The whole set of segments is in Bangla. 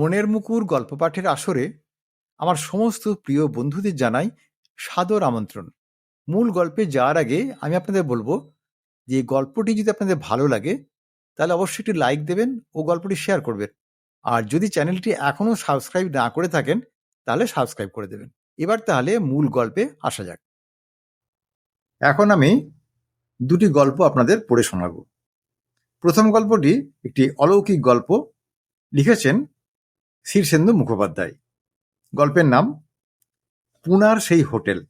মনের মুকুর গল্প পাঠের আসরে আমার সমস্ত প্রিয় বন্ধুদের জানাই সাদর আমন্ত্রণ। মূল গল্পে যাওয়ার আগে আমি আপনাদের বলব যে গল্পটি যদি আপনাদের ভালো লাগে, তাহলে অবশ্যই একটি লাইক দেবেন ও গল্পটি শেয়ার করবেন। আর যদি চ্যানেলটি এখনও সাবস্ক্রাইব না করে থাকেন, তাহলে সাবস্ক্রাইব করে দেবেন। এবার তাহলে মূল গল্পে আসা যাক। এখন আমি দুটি গল্প আপনাদের পড়ে শোনাব। প্রথম গল্পটি একটি অলৌকিক গল্প। লিখেছেন শীর্ষেন্দু মুখোপাধ্যায়। গল্পের নাম, পুনার সেই হোটেল।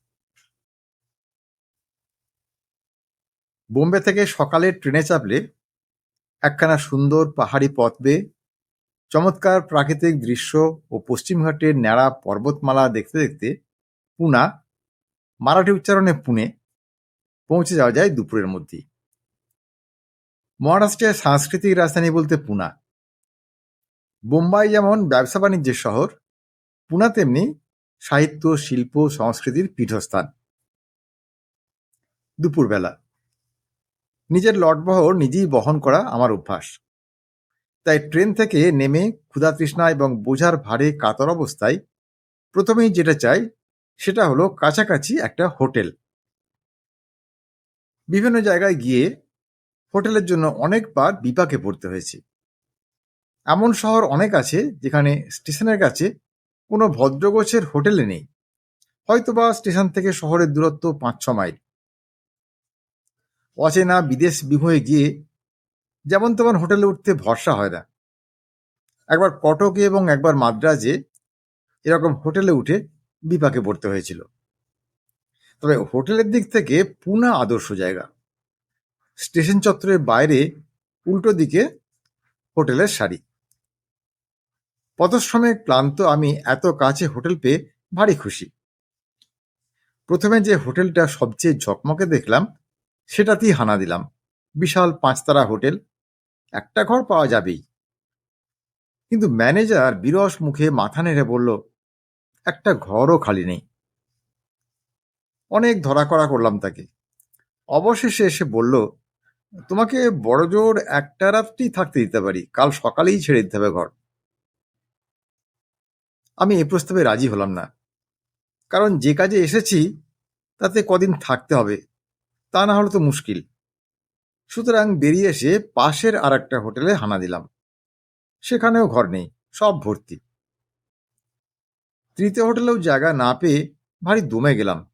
বোম্বে থেকে সকালে ট্রেনে চাপলে একখানা সুন্দর পাহাড়ি পথ বেয়ে চমৎকার প্রাকৃতিক দৃশ্য ও পশ্চিমঘাটের ন্যাড়া পর্বতমালা দেখতে দেখতে পুনা, মারাঠি উচ্চারণে পুনে, পৌঁছে যাওয়া যায় দুপুরের মধ্যেই। মহারাষ্ট্রের সাংস্কৃতিক রাজধানী বলতে পুনা। বোম্বাই যেমন ব্যবসা বাণিজ্যের শহর, পুনা তেমনি সাহিত্য, শিল্প, সংস্কৃতির পীঠস্থান। দুপুরবেলা। নিজের লটবহর নিজেই বহন করা আমার অভ্যাস। তাই ট্রেন থেকে নেমে ক্ষুধা তৃষ্ণা এবং বোঝার ভারে কাতর অবস্থায় প্রথমেই যেটা চাই, সেটা হলো কাছাকাছি একটা হোটেল। বিভিন্ন জায়গায় গিয়ে হোটেলের জন্য অনেকবার বিপাকে পড়তে হয়েছে। এমন শহর অনেক আছে যেখানে স্টেশনের কাছে কোনো ভদ্রগোছের হোটেলে নেই। হয়তোবা স্টেশন থেকে শহরের দূরত্ব পাঁচ ছ মাইল। অচেনা বিদেশ বিভয়ে গিয়ে যেমন তেমন হোটেলে উঠতে ভরসা হয় না। একবার কটকে এবং একবার মাদ্রাজে এরকম হোটেলে উঠে বিপাকে পড়তে হয়েছিল। তবে হোটেলের দিক থেকে পুনা আদর্শ জায়গা। স্টেশন চত্বরের বাইরে উল্টো দিকে হোটেলের সারি। পথশ্রমে ক্লান্ত আমি এত কাছে হোটেল পেয়ে ভারী খুশি। প্রথমে যে হোটেলটা সবচেয়ে ঝকমকে দেখলাম, সেটাতেই হানা দিলাম। বিশাল পাঁচতারা হোটেল, একটা ঘর পাওয়া যাবেই। কিন্তু ম্যানেজার বিরস মুখে মাথা নেড়ে বলল, একটা ঘরও খালি নেই। অনেক ধরা করা করলাম তাকে। অবশেষে এসে বলল, তোমাকে বড়জোর একটা রাত্রি থাকতে দিতে পারি, কাল সকালেই ছেড়ে দিতে হবে ঘর। আমি এ প্রস্তাবে রাজি হলাম না। কারণ যে কাজে এসেছি, তাতে কদিন থাকতে হবে, তা না হলে তো মুশকিল। সুতরাং বেরিয়ে এসে পাশের আর একটা হোটেলে হানা দিলাম। সেখানেও ঘর নেই, সব ভর্তি। তৃতীয় হোটেলেও জায়গা না পেয়ে ভারী দমে গেলাম।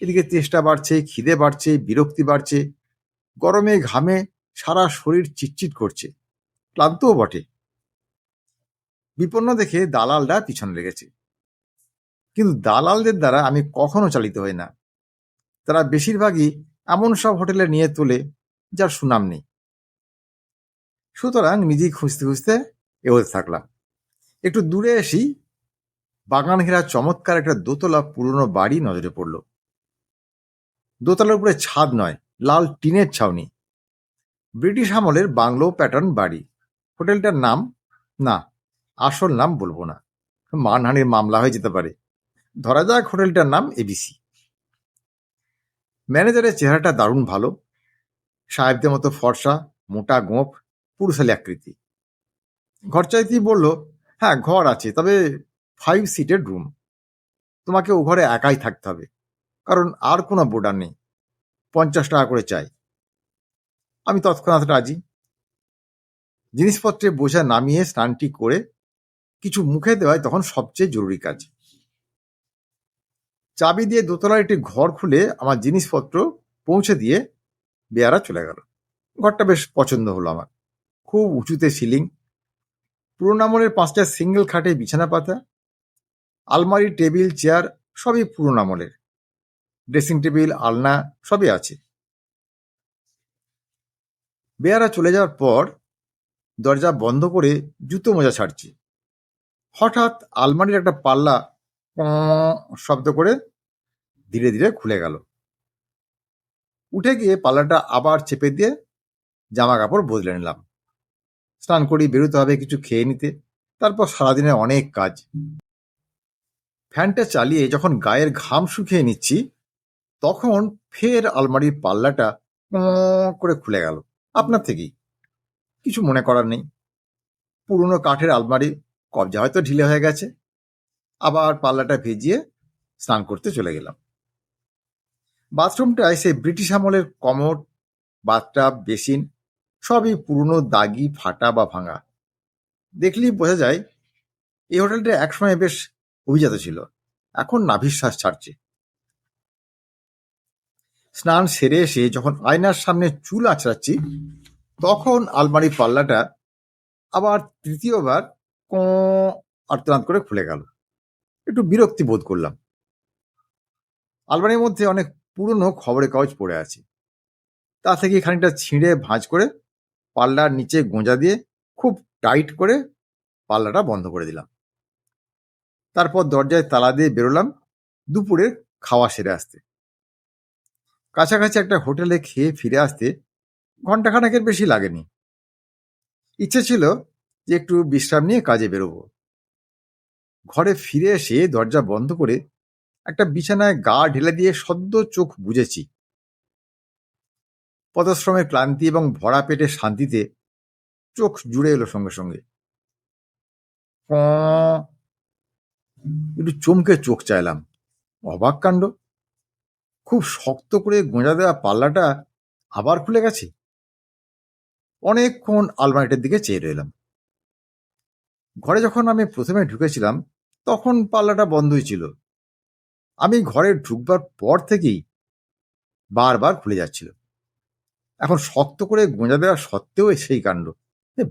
এদিকে চেষ্টা বাড়ছে, খিদে বাড়ছে, বিরক্তি বাড়ছে, গরমে ঘামে সারা শরীর চিটচিট করছে। ক্লান্তও বটে। বিপন্ন দেখে দালালরা পিছন লেগেছে। কিন্তু দালালদের দ্বারা আমি কখনো চালিত হই না। তারা বেশিরভাগই এমন সব হোটেলে নিয়ে তোলে যার সুনাম নেই। সুতরাং নিজেই খুঁজতে খুঁজতে এগোতে থাকলাম। একটু দূরে এসি বাগান ঘেরা চমৎকার একটা দোতলা পুরনো বাড়ি নজরে পড়ল। দোতলার উপরে ছাদ নয়, লাল টিনের ছাউনি। ব্রিটিশ আমলের বাংলো প্যাটার্ন বাড়ি। হোটেলটার নাম না আসল নাম বলব না। মানহানির মামলা হয়ে যেতে পারে। ধরা যাক হোটেলটার নাম এবিসি ম্যানেজারের চেহারাটা দারুণ ভালো। সাহেবদের মতো ফর্সা, মোটা গোঁপ পুরুষালী আকৃতি। ঘর চাইতেই বলল হ্যাঁ ঘর আছে, তবে ফাইভ সিটের রুম তোমাকে ও ঘরে একাই থাকতে হবে, কারণ আর কোনো বোর্ডার নেই। পঞ্চাশ টাকা করে চাই। আমি তৎক্ষণাৎ রাজি। জিনিসপত্রে বোঝা নামিয়ে স্নানটি করে কিছু মুখে দেওয়াই তখন সবচেয়ে জরুরি কাজ। চাবি দিয়ে দোতলার একটি ঘর খুলে আমার জিনিসপত্র পৌঁছে দিয়ে বেয়ারা চলে গেল। ঘরটা বেশ পছন্দ হলো আমার। খুব উঁচুতে সিলিং, পুরোনো আমলের পাঁচটা সিঙ্গেল খাটে বিছানা পাতা, আলমারি, টেবিল, চেয়ার সবই পুরোনো আমলের। ড্রেসিং টেবিল, আলনা সবই আছে। বেয়ারা চলে যাওয়ার পর দরজা বন্ধ করে জুতো মোজা ছাড়ছি। হঠাৎ আলমারির একটা পাল্লা শব্দ করে ধীরে ধীরে খুলে গেল। উঠে গিয়ে পাল্লাটা আবার চেপে দিয়ে জামা কাপড় বদলে নিলাম। স্নান করি, বেরোতে হবে, কিছু খেয়ে নিতে, তারপর সারাদিনের অনেক কাজ। ফ্যানটা চালিয়ে যখন গায়ের ঘাম শুকিয়ে নিচ্ছি, তখন ফের আলমারির পাল্লাটা করে খুলে গেল। আপনার থেকেই। কিছু মনে করার নেই। পুরনো কাঠের আলমারি কবজা হয়তো ঢিলে হয়ে গেছে। আবার পাল্লাটা ভিজিয়ে স্নান করতে চলে গেলাম। বাথরুমটায় সেই ব্রিটিশ আমলের কমোড, বাথটাব, বেসিন সবই পুরনো দাগি, ফাটা বা ভাঙা। দেখলেই বোঝা যায়, এই হোটেলটা একসময় বেশ অভিজাত ছিল। এখন নাভিশ্বাস ছাড়ছে। স্নান সেরে এসে যখন আয়নার সামনে চুল আঁচড়াচ্ছি তখন আলমারির পাল্লাটা আবার তৃতীয়বার ক আর্তনাদ করে খুলে গেল। একটু বিরক্তি বোধ করলাম। আলমারির মধ্যে অনেক পুরনো খবরের কাগজ পড়ে আছে। তা থেকে খানিকটা ছিঁড়ে ভাঁজ করে পাল্লার নিচে গোঁজা দিয়ে খুব টাইট করে পাল্লাটা বন্ধ করে দিলাম। তারপর দরজায় তালা দিয়ে বেরোলাম দুপুরের খাওয়া সেরে আসতে। কাছাকাছি একটা হোটেলে খেয়ে ফিরে আসতে ঘন্টাখানেকের বেশি লাগেনি। ইচ্ছে ছিল যে একটু বিশ্রাম নিয়ে কাজে বেরোবো। ঘরে ফিরে এসে দরজা বন্ধ করে একটা বিছানায় গা ঢেলে দিয়ে সদ্য চোখ বুঝেছি পদশ্রমের ক্লান্তি এবং ভরা পেটে শান্তিতে চোখ জুড়ে এলো সঙ্গে সঙ্গে। একটু চমকে চোখ চাইলাম। অবাক কাণ্ড। খুব শক্ত করে গোঁজা দেওয়া পাল্লাটা আবার খুলে গেছে। অনেকক্ষণ আলমারিটার দিকে চেয়ে রইলাম। ঘরে যখন আমি প্রথমে ঢুকেছিলাম, তখন পাল্লাটা বন্ধই ছিল। আমি ঘরে ঢুকবার পর থেকেই বারবার খুলে যাচ্ছিল। এখন শক্ত করে গোঁজা দেওয়া সত্ত্বেও সেই কাণ্ড।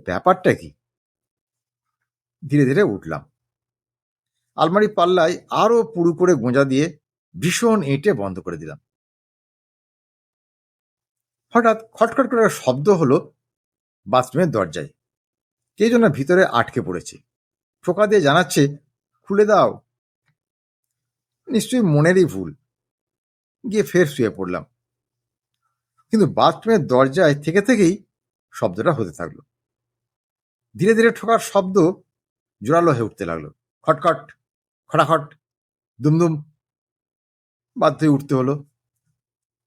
ব্যাপারটা কি? ধীরে ধীরে উঠলাম। আলমারি পাল্লায় আরও পুরু করে গোঁজা দিয়ে ভীষণ এঁটে বন্ধ করে দিলাম। হঠাৎ খটখট করে শব্দ হলো বাথরুমের দরজায়। কে যেন ভিতরে আটকে পড়েছে। ঠোকা দিয়ে জানাচ্ছে, খুলে দাও। নিশ্চয়ই মনেরই ভুল। গিয়ে ফের শুয়ে পড়লাম। কিন্তু বাথরুমের দরজায় থেকে থেকেই শব্দটা হতে থাকল। ধীরে ধীরে ঠোকার শব্দ জোরালো হয়ে উঠতে লাগল। খটখট, খটাখট, দুমদুম বাধ্য উঠতে হলো।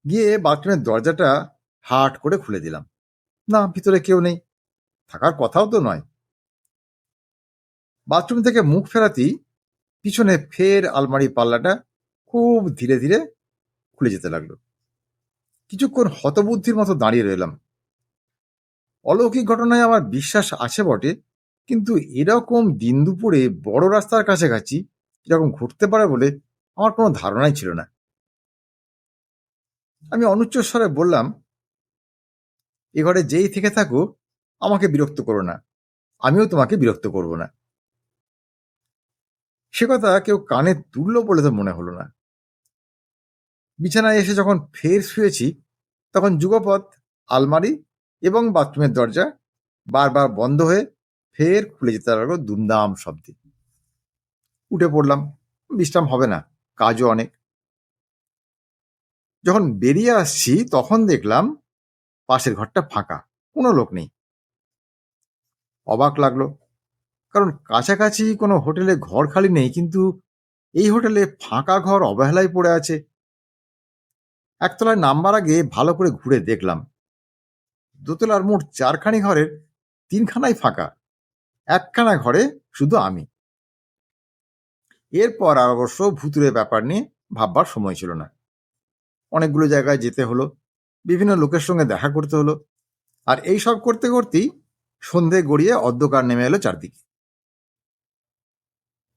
গিয়ে বাথরুমের দরজাটা হাট করে খুলে দিলাম। না, ভিতরে কেউ নেই। থাকার কথাও তো নয়। বাথরুম থেকে মুখ ফেরাতেই পিছনে ফের আলমারি পাল্লাটা খুব ধীরে ধীরে খুলে যেতে লাগল। কিছুক্ষণ হতবুদ্ধির মতো দাঁড়িয়ে রইলাম। অলৌকিক ঘটনায় আমার বিশ্বাস আছে বটে, কিন্তু এরকম দিন দুপুরে বড় রাস্তার কাছাকাছি এরকম ঘটতে পারে বলে আমার কোনো ধারণাই ছিল না। আমি অনুচ্চস্বরে বললাম, এ ঘরে যেই থেকে থাকো আমাকে বিরক্ত করো না। আমিও তোমাকে বিরক্ত করব না। সে কথা কেউ কানে তুলল বলে তো মনে হলো না। বিছানায় এসে যখন ফের শুয়েছি, তখন যুগপথ আলমারি এবং বাথরুমের দরজা বারবার বন্ধ হয়ে ফের খুলে যেতে লাগল দুমদাম শব্দে। উঠে পড়লাম, বিশ্রাম হবে না, কাজও অনেক। যখন বেরিয়ে আসছি, তখন দেখলাম পাশের ঘরটা ফাঁকা, কোনো লোক নেই। অবাক লাগল। কারণ কাছাকাছি কোনো হোটেলে ঘর খালি নেই, কিন্তু এই হোটেলে ফাঁকা ঘর অবহেলায় পড়ে আছে। একতলায় নামবার আগে ভালো করে ঘুরে দেখলাম। দোতলার মোট চারখানি ঘরের তিনখানাই ফাঁকা। একখানা ঘরে শুধু আমি। এরপর আর অবশ্য ভুতুরে ব্যাপার নিয়ে ভাববার সময় ছিল না। অনেকগুলো জায়গায় যেতে হলো, বিভিন্ন লোকের সঙ্গে দেখা করতে হলো, আর এই সব করতে করতেই সন্ধে গড়িয়ে অন্ধকার নেমে এলো চারদিকে।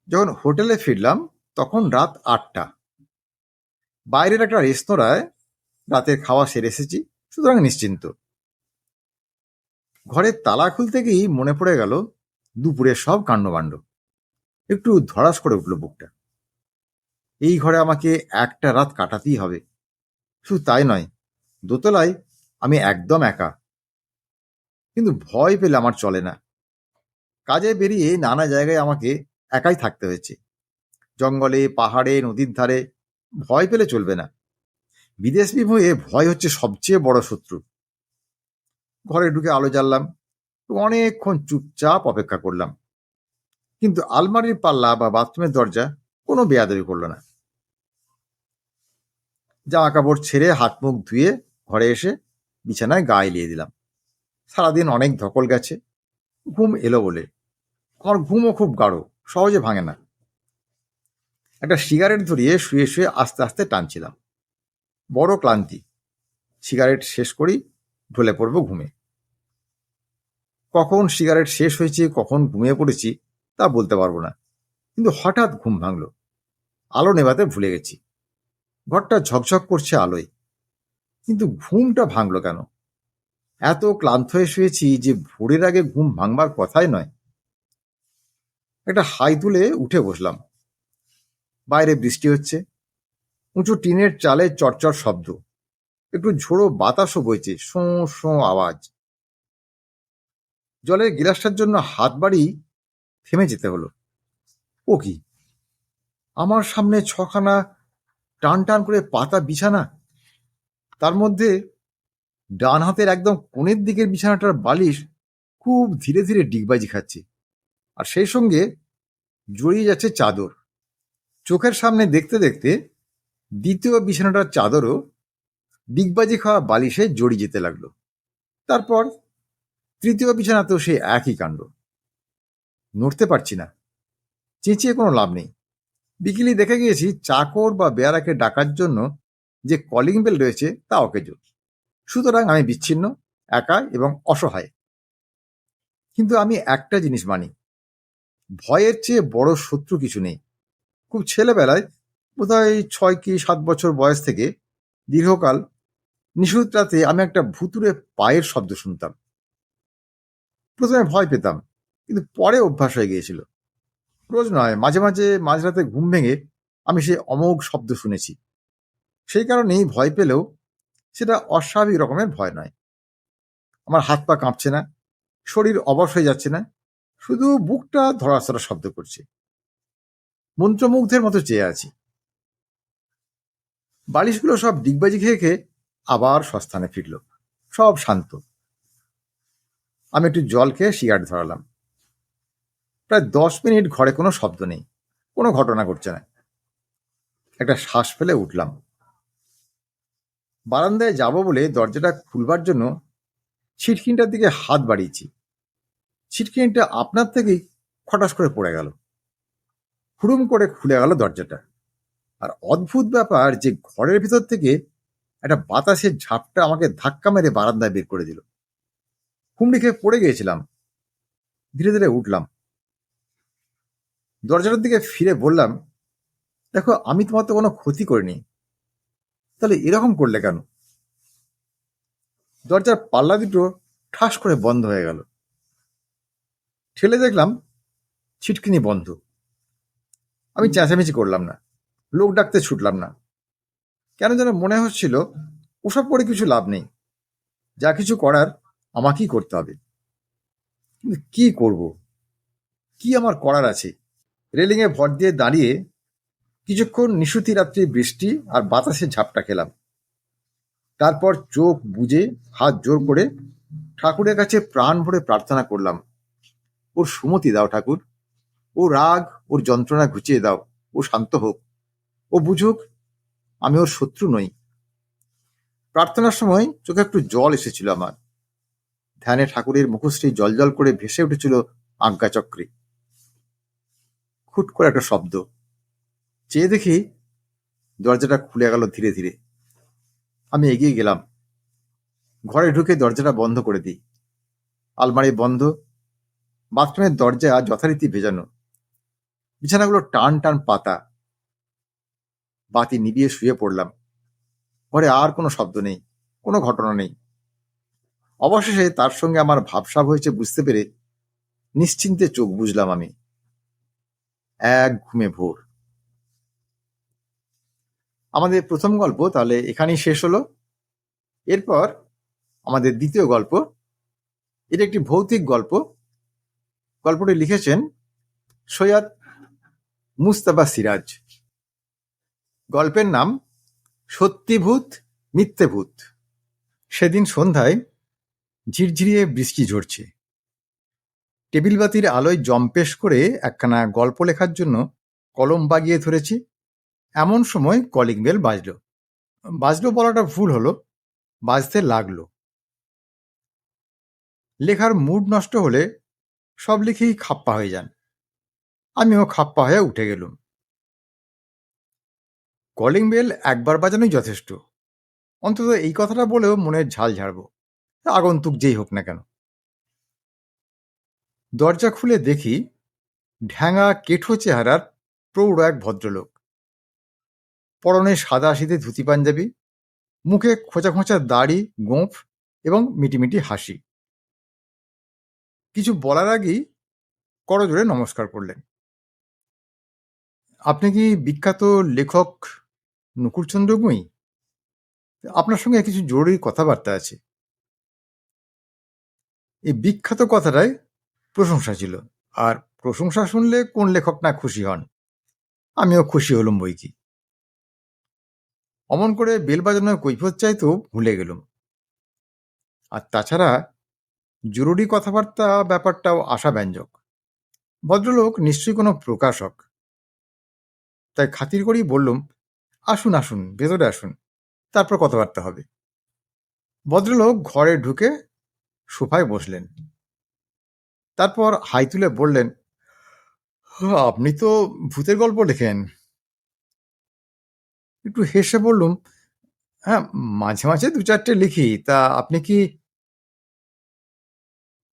যখন হোটেলে ফিরলাম, তখন রাত আটটা। বাইরের একটা রেস্তোরাঁয় রাতের খাওয়া সেরে এসেছি, সুতরাং নিশ্চিন্ত। ঘরের তালা খুলতে গিয়েই মনে পড়ে গেল, দুপুরের সব কাণ্ডবাণ্ড একটু ধরাস করে উঠল বুকটা। এই ঘরে আমাকে একটা রাত কাটাতেই হবে। শুধু তাই নয়, দোতলায় আমি একদম একা। কিন্তু ভয় পেলে আমার চলে না। কাজে বেরিয়ে নানা জায়গায় আমাকে একাই থাকতে হয়েছে। জঙ্গলে, পাহাড়ে, নদীর ধারে ভয় পেলে চলবে না। বিদেশ বিভয়ে ভয় হচ্ছে সবচেয়ে বড় শত্রু। ঘরে ঢুকে আলো জ্বাললাম, অনেকক্ষণ চুপচাপ অপেক্ষা করলাম। কিন্তু আলমারির পাল্লা বা বাথরুমের দরজা কোনো বেয়াদবি করল না। জামা কাপড় ছেড়ে হাত মুখ ধুয়ে ঘরে এসে বিছানায় গা এলিয়ে দিলাম। সারাদিন অনেক ধকল গেছে। ঘুম এলো বলে। আমার ঘুমও খুব গাঢ়, সহজে ভাঙে না। একটা সিগারেট ধরিয়ে শুয়ে শুয়ে আস্তে আস্তে টানছিলাম। বড় ক্লান্তি। সিগারেট শেষ করি, ঢলে পড়ব ঘুমে। কখন সিগারেট শেষ হয়েছে, কখন ঘুমিয়ে পড়েছি, তা বলতে পারব না। কিন্তু হঠাৎ ঘুম ভাঙলো। আলো নেভাতে ভুলে গেছি। ঘরটা ঝকঝক করছে আলোয়। কিন্তু ঘুমটা ভাঙলো কেন? এত ক্লান্ত হয়ে শুয়েছি যে ভোরের আগে ঘুম ভাঙবার কথাই নয়। একটা হাই তুলে উঠে বসলাম। বাইরে বৃষ্টি হচ্ছে। উঁচু টিনের চালে চটচট শব্দ। একটু ঝোড়ো বাতাসও বইছে, শোঁ শোঁ আওয়াজ। জলের গিলাসটার জন্য হাত বাড়ি থেমে যেতে হলো। ও কি? আমার সামনে ছখানা টান টান করে পাতা বিছানা? তার মধ্যে ডান হাতের একদম কোণের দিকের বিছানাটার বালিশ খুব ধীরে ধীরে ডিগবাজি খাচ্ছে। আর সেই সঙ্গে জড়িয়ে যাচ্ছে চাদর। চোখের সামনে দেখতে দেখতে দ্বিতীয় বিছানাটার চাদরও ডিগবাজি খাওয়া বালিশে জড়িয়ে যেতে লাগল। তারপর তৃতীয় বিছানাতেও সে একই কাণ্ড। নড়তে পারছি না। চেঁচিয়ে কোনো লাভ নেই। বিকেলে দেখে গিয়েছি চাকর বা বেয়ারাকে ডাকার জন্য যে কলিং বেল রয়েছে তা অকেজো। সুতরাং আমি বিচ্ছিন্ন, একা এবং অসহায়। কিন্তু আমি একটা জিনিস মানি, ভয়ের চেয়ে বড় শত্রু কিছু নেই। খুব ছেলেবেলায় বোধহয় ছয় কি সাত বছর বয়স থেকে দীর্ঘকাল নিশুত রাতে আমি একটা ভুতুরে পায়ের শব্দ শুনতাম। প্রথমে ভয় পেতাম, কিন্তু পরে অভ্যাস হয়ে গিয়েছিল। রোজ নয়, মাঝে মাঝে মাঝরাতে ঘুম ভেঙে আমি সেই অমোঘ শব্দ শুনেছি। সেই কারণেই ভয় পেলেও সেটা অস্বাভাবিক রকমের ভয় নয়। আমার হাত পা কাঁপছে না, শরীর অবশ হয়ে যাচ্ছে না, শুধু বুকটা ধরাছড়া শব্দ করছে। মন্ত্রমুগ্ধের মতো চেয়ে আছি। বালিশগুলো সব ডিগবাজি খেয়ে খেয়ে আবার সস্থানে ফিরল। সব শান্ত। আমি একটু জল খেয়ে সিগারেট ধরালাম। প্রায় দশ মিনিট ঘরে কোনো শব্দ নেই, কোনো ঘটনা ঘটছে না। একটা শ্বাস ফেলে উঠলাম। বারান্দায় যাব বলে দরজাটা খুলবার জন্য ছিটকিনটার দিকে হাত বাড়িয়েছি। ছিটকিনটা আপনার থেকেই খটাস করে পড়ে গেল। হুড়ুম করে খুলে গেল দরজাটা। আর অদ্ভুত ব্যাপার যে ঘরের ভিতর থেকে একটা বাতাসের ঝাপটা আমাকে ধাক্কা মেরে বারান্দায় বের করে দিল। হুমড়ি খেয়ে পড়ে গিয়েছিলাম। ধীরে ধীরে উঠলাম। দরজাটার দিকে ফিরে বললাম, দেখো, আমি তোমার তো কোনো ক্ষতি করিনি। তাহলে এরকম করলে কেন? দরজার পাল্লা দুটো ঠাস করে বন্ধ হয়ে গেল। ঠেলে দেখলাম ছিটকিনি বন্ধ। আমি চেঁচামেচি করলাম না। লোক ডাকতে ছুটলাম না। কেন যেন মনে হচ্ছিল ওসব করে কিছু লাভ নেই। যা কিছু করার আমাকেই করতে হবে। কি করব? কি আমার করার আছে? রেলিংয়ে ভর দিয়ে দাঁড়িয়ে কিছুক্ষণ নিশুতি রাত্রি বৃষ্টি আর বাতাসে ঝাপটা খেলাম। তারপর চোখ বুজে হাত জোর করে ঠাকুরের কাছে প্রাণ ভরে প্রার্থনা করলাম, ওর সুমতি দাও ঠাকুর ও রাগ, ওর যন্ত্রণা ঘুচিয়ে দাও, ও শান্ত হোক, ও বুঝুক আমি ওর শত্রু নই। প্রার্থনার সময় চোখে একটু জল এসেছিল আমার। ধ্যানে ঠাকুরের মুখশ্রী জল করে ভেসে উঠেছিল আজ্ঞাচক্রে। খুট করে একটা শব্দ। চেয়ে দেখি দরজাটা খুলে গেল ধীরে ধীরে। আমি এগিয়ে গেলাম। ঘরে ঢুকে দরজাটা বন্ধ করে দিই। আলমারি বন্ধ, বাথরুমের দরজা যথারীতি ভেজানো। বিছানাগুলো টান টান পাতা। বাতি নিবিয়ে শুয়ে পড়লাম। ঘরে আর কোনো শব্দ নেই, কোনো ঘটনা নেই। অবশেষে তার সঙ্গে আমার ভাবসাব হয়েছে বুঝতে পেরে নিশ্চিন্তে চোখ বুঝলাম আমি। এক ঘুমে ভোর। আমাদের প্রথম গল্প তাহলে এখানেই শেষ হলো। এরপর আমাদের দ্বিতীয় গল্প, এটা একটি ভৌতিক গল্প। গল্পটি লিখেছেন সৈয়দ মুস্তাফা সিরাজ। গল্পের নাম সত্যিভূত, মিথ্যেভূত। সেদিন সন্ধ্যায় ঝিরঝিরিয়ে বৃষ্টি ঝরছে। টেবিল বাতির আলোয় জম্পেশ করে একখানা গল্প লেখার জন্য কলম বাগিয়ে ধরেছি। এমন সময় কলিং বেল বাজল। বাজলো বলাটা ভুল হলো, বাজতে লাগল। লেখার মুড নষ্ট হলে সব লিখেই খাপ্পা হয়ে যান। আমিও খাপ্পা হয়ে উঠে গেলুম। কলিং বেল একবার বাজানোই যথেষ্ট। অন্তত এই কথাটা বলেও মনের ঝাল ঝাড়ব। আগন্তুক যেই হোক না কেন। দরজা খুলে দেখি ঢ্যাঙা কেঠো চেহারার প্রৌঢ় এক ভদ্রলোক। পরনে সাদা শীতে ধুতি পাঞ্জাবি, মুখে খোঁচা খোঁচা দাড়ি, গোঁফ এবং মিটিমিটি হাসি। কিছু বলার আগেই করজোরে নমস্কার করলেন। আপনি কি বিখ্যাত লেখক নকুলচন্দ্র গুঁই? আপনার সঙ্গে কিছু জরুরি কথাবার্তা আছে। এই বিখ্যাত কথাটাই প্রশংসা ছিল। আর প্রশংসা শুনলে কোন লেখক না খুশি হন? আমিও খুশি হলাম বই কি অমন করে বেল বাজানোর কৈফত চাইতেও ভুলে গেলুম। আর তাছাড়া জরুরি কথাবার্তা ব্যাপারটাও আশাব্যঞ্জক। ভদ্রলোক নিশ্চয়ই কোনো প্রকাশক। তাই খাতির করেই বললুম, আসুন আসুন, ভেতরে আসুন, তারপর কথাবার্তা হবে। ভদ্রলোক ঘরে ঢুকে সোফায় বসলেন। তারপর হাই তুলে বললেন, আপনি তো ভূতের গল্প লেখেন। একটু হেসে বললুম হ্যাঁ মাঝে মাঝে দু চারটে লিখি, তা আপনি কি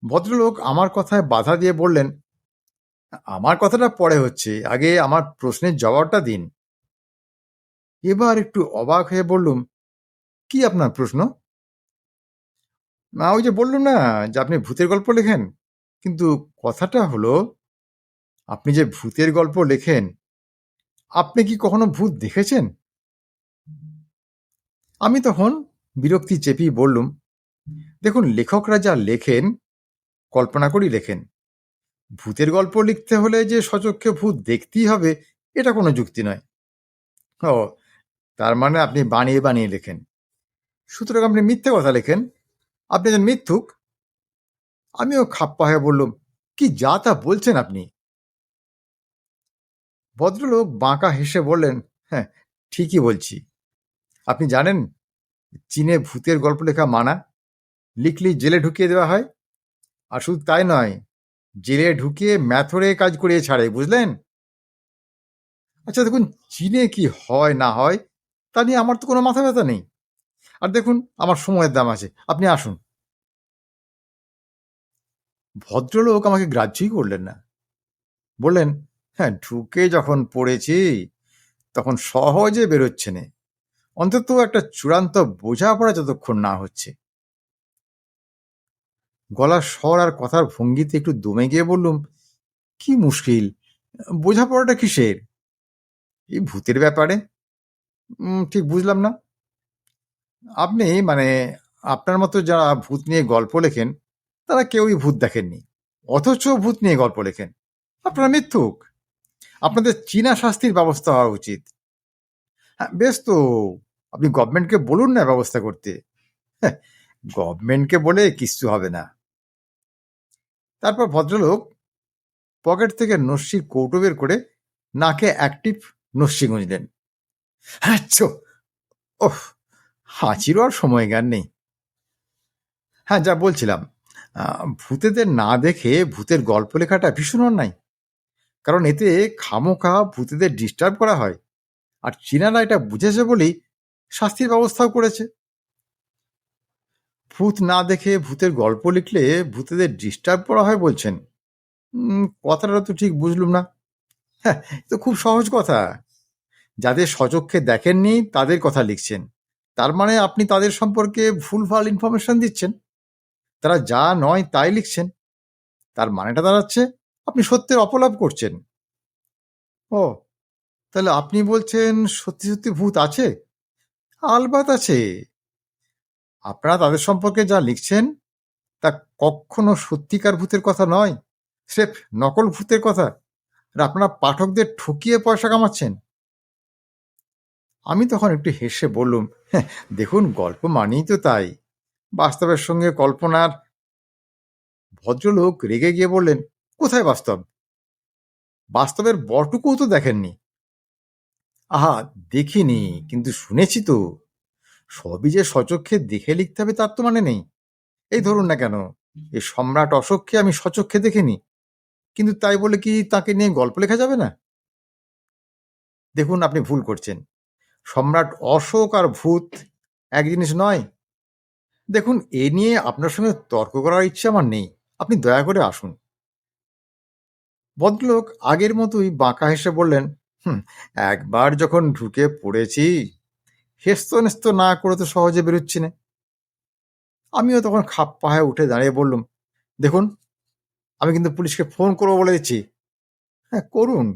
ভদ্রলোক আমার কথায় বাধা দিয়ে বললেন, আমার কথাটা পরে হচ্ছে, আগে আমার প্রশ্নের জবাবটা দিন। এবার একটু অবাক হয়ে বললুম, কি আপনার প্রশ্ন? না, ওই যে বললুম না যে আপনি ভূতের গল্প লেখেন, কিন্তু কথাটা হলো, আপনি যে ভূতের গল্প লেখেন, আপনি কি কখনো ভূত দেখেছেন? আমি তখন বিরক্তি চেপি বললুম, দেখুন, লেখকরা যা লেখেন, কল্পনা করি লেখেন। ভূতের গল্প লিখতে হলে যে সচক্ষে ভূত দেখতেই হবে, এটা কোনো যুক্তি নয়। ও, তার মানে আপনি বানিয়ে বানিয়ে লেখেন। সুতরাং আপনি মিথ্যে কথা লেখেন। আপনি একজন মিথ্যুক। আমিও খাপ্পা হয়ে বললুম, কি যা তা বলছেন আপনি? ভদ্রলোক বাঁকা হেসে বললেন হ্যাঁ ঠিকই বলছি। আপনি জানেন, চীনে ভূতের গল্প লেখা মানা? লিখলি জেলে ঢুকিয়ে দেওয়া হয়? আর শুধু তাই নয়, জেলে ঢুকিয়ে ম্যাথরে কাজ করিয়ে ছাড়ে, বুঝলেন? আচ্ছা দেখুন, চীনে কি হয়, না হয়, তা নিয়ে আমার তো কোনো মাথা ব্যথা নেই। আর দেখুন, আমার সময়ের দাম আছে, আপনি আসুন। ভদ্রলোক আমাকে গ্রাহ্যই করলেন না। বললেন হ্যাঁ ঢুকে যখন পড়েছি, তখন সহজে বেরোচ্ছে না। অন্তত একটা চূড়ান্ত বোঝাপড়া যতক্ষণ না হচ্ছে। গলার স্বর আর কথার ভঙ্গিতে একটু দমে গিয়ে বললুম, কি মুশকিল, বোঝাপড়াটা কিসের? এই ভূতের ব্যাপারে? ঠিক বুঝলাম না। আপনি মানে আপনার মতো যারা ভূত নিয়ে গল্প লেখেন, তারা কেউই ভূত দেখেননি, অথচ ভূত নিয়ে গল্প লেখেন। আপনারা মিথ্যুক। আপনাদের চীনা শাস্তির ব্যবস্থা হওয়া উচিত। হ্যাঁ বেশ তো আপনি গভর্নমেন্টকে বলুন না ব্যবস্থা করতে। হ্যাঁ গভর্নমেন্টকে বলে কিচ্ছু হবে না। তারপর ভদ্রলোক পকেট থেকে নস্যির কৌটো বের করে নাকে অ্যাক্টিভ নস্যি গুঁজলেন হ্যাঁ ওহ হাঁচিরও আর সময় জ্ঞান নেই। হ্যাঁ যা বলছিলাম ভূতেদের না দেখে ভূতের গল্প লেখাটা ভীষণ অন্যায়। কারণ এতে খামোখা ভূতেদের ডিস্টার্ব করা হয়। আর চীনারা এটা বুঝেছে বলেই শাস্তির ব্যবস্থাও করেছে। ভূত না দেখে ভূতের গল্প লিখলে ভূতেদের ডিস্টার্ব করা হয় বলছেন। কথাটা তো ঠিক বুঝলুম না। হ্যাঁ তো খুব সহজ কথা। যাদের সচক্ষে দেখেননি, তাদের কথা লিখছেন। তার মানে আপনি তাদের সম্পর্কে ভুলভাল ইনফরমেশন দিচ্ছেন। তারা যা নয় তাই লিখছেন। তার মানেটা দাঁড়াচ্ছে, আপনি সত্যের অপলাপ করছেন। ও, তাহলে আপনি বলছেন সত্যি সত্যি ভূত আছে? আলবাত আছে। আপনারা তাদের সম্পর্কে যা লিখছেন, তা কখনো সত্যিকার ভূতের কথা নয়, স্রেফ নকল ভূতের কথা। আর আপনারা পাঠকদের ঠকিয়ে পয়সা কামাচ্ছেন। আমি তখন একটু হেসে বললুম হ্যাঁ দেখুন, গল্প মানেই তো তাই। বাস্তবের সঙ্গে কল্পনার ভদ্রলোক রেগে গিয়ে বললেন, কোথায় বাস্তব? বাস্তবের বটুকুও তো দেখেননি। আহা, দেখিনি, কিন্তু শুনেছি তো। সবই যে সচক্ষে দেখে লিখতে হবে তার তো মানে নেই। এই ধরুন না কেন, এই সম্রাট অশোককে আমি সচক্ষে দেখিনি, কিন্তু তাই বলে কি তাকে নিয়ে গল্প লেখা যাবে না? দেখুন, আপনি ভুল করছেন। সম্রাট অশোক আর ভূত এক জিনিস নয়। দেখুন, এ নিয়ে আপনার সঙ্গে তর্ক করার ইচ্ছে আমার নেই। আপনি দয়া করে আসুন। ভদ্রলোক আগের মতোই বাঁকা হেসে বললেন হুম, একবার যখন ঢুকে পড়েছি হেস্ত নেস্ত না করে তো সহজে বেরোচ্ছি না। আমিও তখন খাপ পাহায় উঠে দাঁড়িয়ে বললুম, দেখুন, আমি কিন্তু পুলিশকে ফোন করব বলে দিচ্ছি। হ্যাঁ করুন।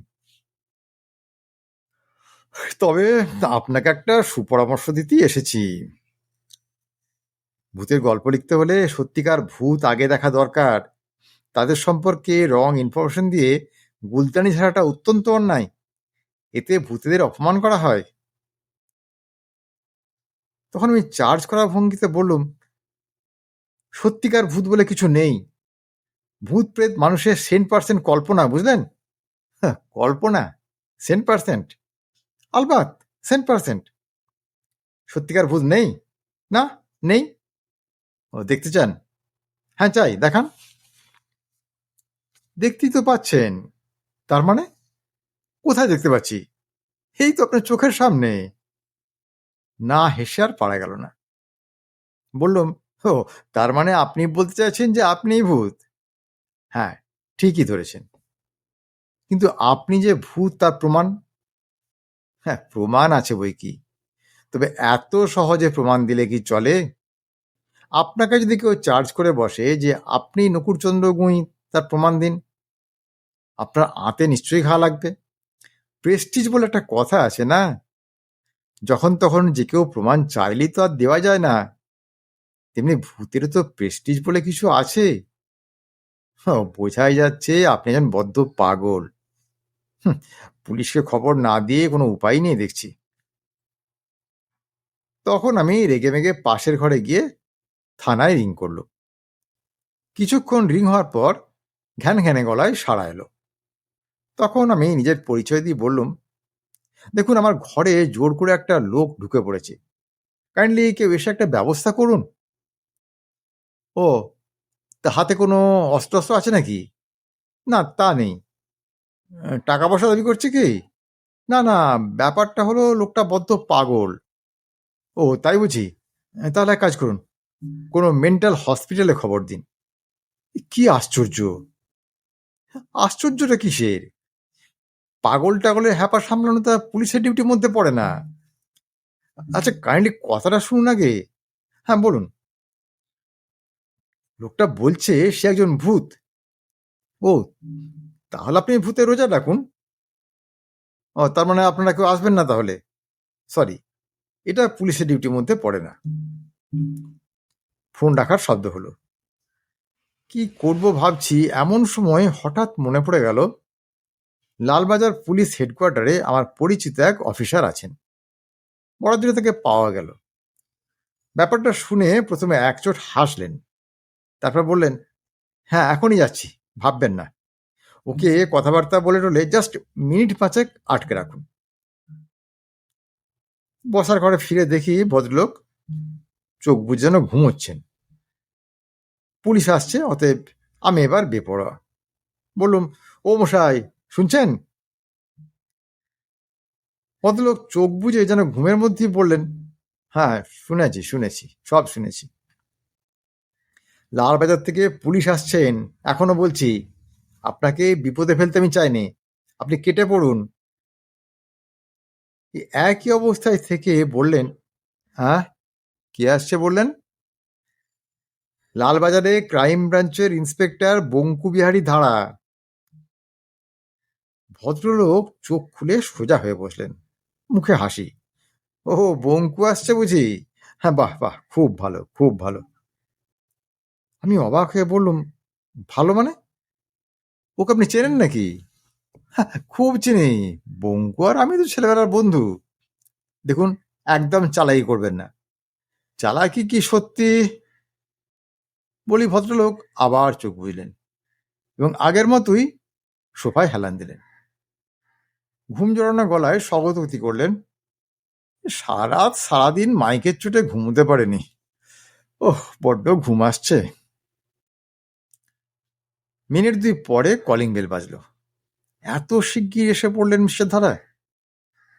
তবে আপনাকে একটা সুপরামর্শ দিতেই এসেছি। ভূতের গল্প লিখতে হলে সত্যিকার ভূত আগে দেখা দরকার। তাদের সম্পর্কে রং ইনফরমেশন দিয়ে গুলতানি ছাড়াটা অত্যন্ত অন্যায়। এতে ভূতেদের অপমান করা হয়? তখন আমি চার্জ করা ভঙ্গিতে বললুম সত্যিকার ভূত বলে কিছু নেই। ভূত প্রেত মানুষের সেন্ট পার্সেন্ট কল্পনা বুঝলেন? হ্যাঁ, কল্পনা সেন্ট পার্সেন্ট আলবাত সেন্ট পার্সেন্ট সত্যিকার ভূত নেই? না নেই। ও দেখতে চান? হ্যাঁ চাই দেখান। দেখতেই তো পাচ্ছেন। তার মানে? কোথায় দেখতে পাচ্ছি? এই তো আপনার চোখের সামনে। না হেসে আর পারা গেল না। বললাম ও তার মানে আপনি বলতে চাইছেন যে আপনিই ভূত? হ্যাঁ ঠিকই ধরেছেন। কিন্তু আপনি যে ভূত তার প্রমাণ? হ্যাঁ প্রমাণ আছে বই কি। তবে এত সহজে প্রমাণ দিলে কি চলে? আপনাকে যদি কেউ চার্জ করে বসে যে আপনি নকুরচন্দ্র গুঁই তার প্রমাণ দিন, আপনার আতে নিশ্চয়ই ঘা লাগবে। প্রেস্টিজ বলে একটা কথা আছে না? যখন তখন যে কেউ প্রমাণ চাইলেই তো আর দেওয়া যায় না। তেমনি ভূতেরও তো প্রেস্টিজ বলে কিছু আছে। বোঝাই যাচ্ছে আপনি একজন বদ্ধ পাগল। পুলিশকে খবর না দিয়ে কোনো উপায় নেই দেখছি। তখন আমি রেগে মেগে পাশের ঘরে গিয়ে থানায় রিং করল। কিছুক্ষণ রিং হওয়ার পর ঘ্যান ঘ্যানে গলায় সাড়া এলো। তখন আমি নিজের পরিচয় দিয়ে বললুম, দেখুন, আমার ঘরে জোর করে একটা লোক ঢুকে পড়েছে। কাইন্ডলি কেউ এসে একটা ব্যবস্থা করুন। ও, তা হাতে কোনো অস্ত্র অস্ত্র আছে নাকি? না, তা নেই। টাকা পয়সা দাবি করছে কি? না না, ব্যাপারটা হলো লোকটা বদ্ধ পাগল। ও, তাই বুঝি? তাহলে এক কাজ করুন, কোনো মেন্টাল হসপিটালে খবর দিন। কি আশ্চর্য! আশ্চর্যটা কিসের? পাগল টাগলের হ্যাপা সামলানো তা পুলিশের ডিউটির মধ্যে পড়ে না। আচ্ছা কাইন্ডলি কথাটা শুনুন আগে। হ্যাঁ বলুন। লোকটা বলছে সে একজন ভূত। ও, তাহলে আপনি ভূতের রোজা ডাকুন ও, তার মানে আপনারা কেউ আসবেন না তাহলে। সরি, এটা পুলিশের ডিউটির মধ্যে পড়ে না। ফোন রাখার শব্দ হলো। কি করব ভাবছি, এমন সময় হঠাৎ মনে পড়ে গেল লালবাজার পুলিশ হেডকোয়ার্টারে আমার পরিচিত এক অফিসার আছেন। বড় দূরে থেকে পাওয়া গেল। ব্যাপারটা শুনে প্রথমে একচোট হাসলেন। তারপর বললেন হ্যাঁ এখনই যাচ্ছি, ভাববেন না। ওকে কথাবার্তা বলে টলে জাস্ট মিনিট পাঁচেক আটকে রাখুন। বসার ঘরে ফিরে দেখি ভদ্রলোক চোখ বুঝানো ঘুমোচ্ছেন। পুলিশ আসছে, অতএব আমি এবার বেপরোয়া। বললুম, ও মশাই শুনছেন? ভদ্রলোক চোখ বুঝে যেন ঘুমের মধ্যেই বললেন হ্যাঁ শুনেছি শুনেছি, সব শুনেছি। লালবাজার থেকে পুলিশ আসছেন। এখনও বলছি, আপনাকে বিপদে ফেলতে আমি চাইনি। আপনি কেটে পড়ুন। একই অবস্থায় থেকে বললেন হ্যাঁ কে আসছে বললেন? লালবাজারে ক্রাইম ব্রাঞ্চের ইন্সপেক্টর বঙ্কুবিহারী ধারা। ভদ্রলোক চোখ খুলে সোজা হয়ে বসলেন। মুখে হাসি। ও বঙ্কু আসছে বুঝি? হ্যাঁ বাহ বাহ খুব ভালো খুব ভালো। আমি অবাক হয়ে বললুম ভালো মানে? ওকে আপনি চেনেন নাকি? হ্যাঁ, খুব চিনি। বঙ্কু আর আমি তো ছেলেবেলার বন্ধু। দেখুন একদম চালাই করবেন না। চালাকি কি সত্যি? বলি ভদ্রলোক আবার চোখ বুঝলেন এবং আগের মতোই সোফায় হেলান দিলেন। ঘুম জড়ানো গলায় স্বগতগতি করলেন সারা সারাদিন মাইকের চোটে ঘুমোতে পারেনি। ওহ, বড্ড ঘুম আসছে। মিনিট দুই পরে কলিং বেল বাজলো। এত শিগগির এসে পড়লেন মিস্টার ধারা?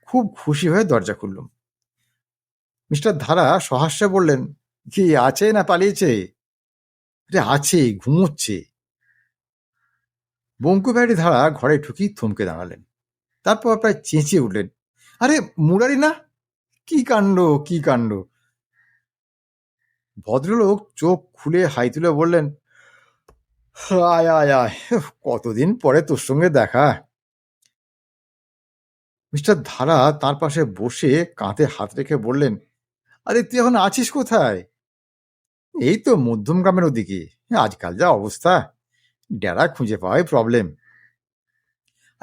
খুব খুশি হয়ে দরজা খুললুম মিস্টার ধারা সহাস্যে বললেন, কি আছে না পালিয়েছে? রে আছে, ঘুমোচ্ছে। বঙ্কুবাড়ি ধারা ঘরে ঢুকি থমকে দাঁড়ালেন। তারপর প্রায় চেঁচিয়ে উঠলেন। আরে, মুরারি না? কি কাণ্ড কি কাণ্ড? ভদ্রলোক চোখ খুলে হাই তুলে বললেন, আয় আয় আয়, কতদিন পরে তোর সঙ্গে দেখা? মিস্টার ধারা তার পাশে বসে কাঁধে হাত রেখে বললেন, আরে, তুই এখন আছিস কোথায়? এই তো মধ্যম গ্রামের ওদিকে, আজকাল যা অবস্থা, ডেরা খুঁজে পাওয়াই প্রবলেম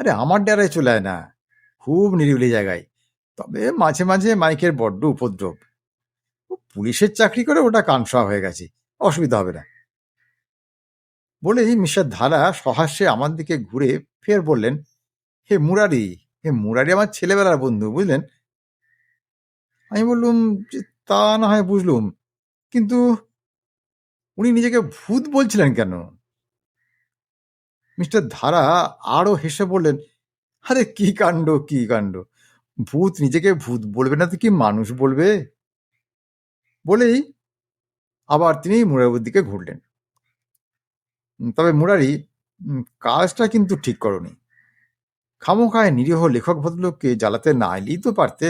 আরে আমার ডেরায় চলে আয় না। খুব নিরিবিলি জায়গায়। তবে মাঝে মাঝে মাইকের বড্ড উপদ্রব। পুলিশের চাকরি করে ওটা কানসা হয়ে গেছে। অসুবিধা হবে না। বলেই মিস্টার ধারা সহাস্যে আমার দিকে ঘুরে ফের বললেন, হে মুরারি হে মুরারি আমার ছেলেবেলার বন্ধু, বুঝলেন? আমি বললুম যে, তা না হয় বুঝলুম। কিন্তু উনি নিজেকে ভূত বলছিলেন কেন? মিস্টার ধারা আরও হেসে বললেন, আরে কি কাণ্ড কি কাণ্ড? ভূত নিজেকে ভূত বলবে না তো কি মানুষ বলবে? বলেই আবার তিনি মুরারির দিকে ঘুরলেন। তবে মুরারি কাজটা কিন্তু ঠিক করনি। খামোখায় নিরীহ লেখক ভদ্রলোককে জ্বালাতে না এলেই তো পারতে?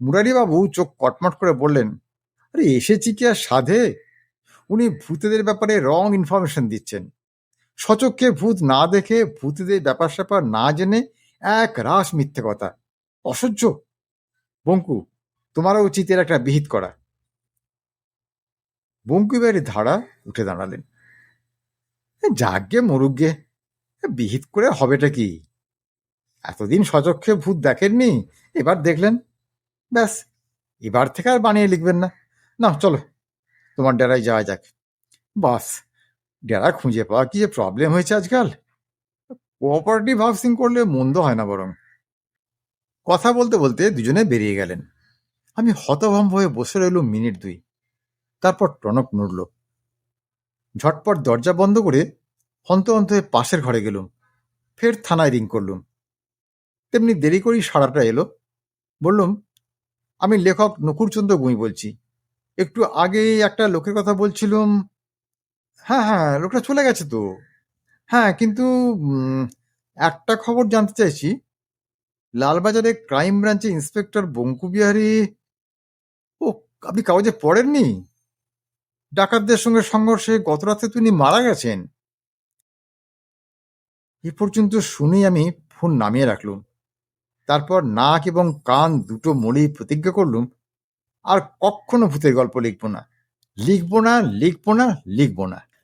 মুরারিবাবু চোখ কটমট করে বললেন, আরে এসেছি কি আর সাধে? উনি ভূতেদের ব্যাপারে রং ইনফরমেশন দিচ্ছেন। সচক্ষে ভূত না দেখে ভূতেদের ব্যাপার স্যাপার না জেনে এক রাস মিথ্যে কথা। অসহ্য। বঙ্কু, তোমারও উচিত এর একটা বিহিত করা। বঙ্কুবাড়ি ধারা উঠে দাঁড়ালেন। যাগ্যে মরুগ্যে বিহিত করে হবেটা কি? এতদিন সচক্ষে ভূত দেখেননি, এবার দেখলেন। ব্যাস, এবার থেকে আর বানিয়ে লিখবেন না। না, চলো, তোমার ডেরায় যাওয়া যাক। বাস ডেরা খুঁজে পাওয়া কি যে প্রবলেম হয়েছে আজকাল? কোঅপারেটিভ হাউসিং করলে মন্দ হয় না বরং। কথা বলতে বলতে দুজনে বেরিয়ে গেলেন। আমি হতভম্ব হয়ে বসে রইলুম মিনিট দুই। তারপর টনক নড়ল। ঝটপট দরজা বন্ধ করে হন্ত হন্ত হয়ে পাশের ঘরে গেলুম। ফের থানায় রিং করলুম। তেমনি দেরি করেই সারাটা এলো। বললুম, আমি লেখক নকুরচন্দ্র গুঁই বলছি। একটু আগে একটা লোকের কথা বলছিলুম হ্যাঁ হ্যাঁ লোকটা চলে গেছে তো। হ্যাঁ কিন্তু একটা খবর জানতে চাইছি। লালবাজারে ক্রাইম ব্রাঞ্চে ইন্সপেক্টর বঙ্কুবিহারী ও, আপনি কাগজে পড়েননি? ডাকাতদের সঙ্গে সংঘর্ষে গত রাতে তিনি মারা গেছেন। এ পর্যন্ত শুনেই আমি ফোন নামিয়ে রাখলুম। তারপর নাক এবং কান দুটো মলেই প্রতিজ্ঞা করলুম, আর কখনো ভূতের গল্প লিখব না। লিখব না লিখব না লিখব না।